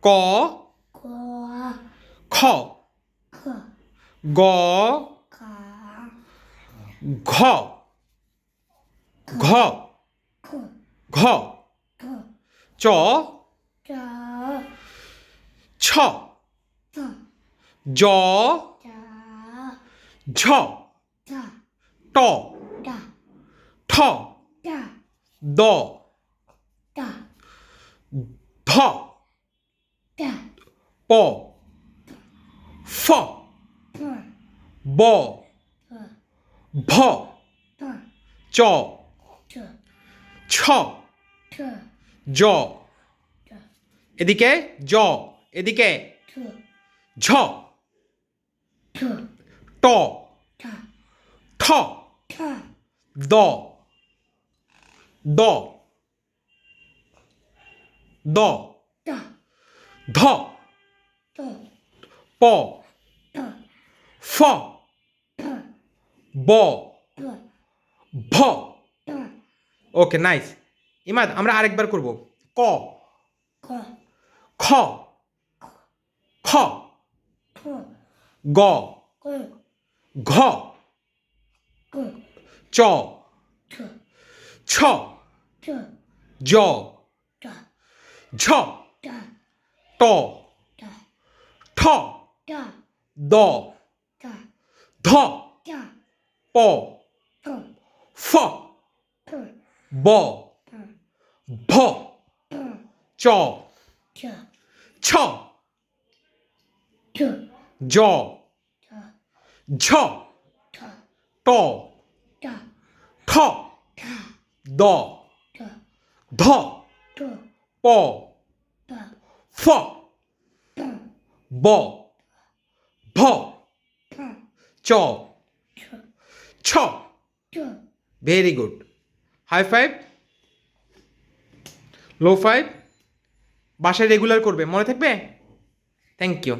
꺼, 과, 커, 그, 거, 가, 거, 거, 그, 거, 그, 쪄, 저, 쳐, 저, 저, 자, 쳐, 자, 떠, 자, 터, 자, 너, 자. 더. ব 더, ভ 더, চ 저, ছ 저, জ 저, এদিকে জ এদিকে 저, ঝ 저, ট 자, ঠ 차, দ দ দ 자, ধ, প, ফ, ব, ভ। ওকে, নাইস। ইমাদ, আমরা আরেকবার করব। ক। খ। খ। গ। ঘ। চ। ছ। জ। ঝ। 또, 터, 너, 더, 뽀, 퍼, 뭐, 퍼, 저, 쳐, 저, 쳐, 또, 터, 너, 더, 뽀, ফ ব ভ চ ছ very good high five low five বাসায় রেগুলার করবে। মনে থাকবে? Thank you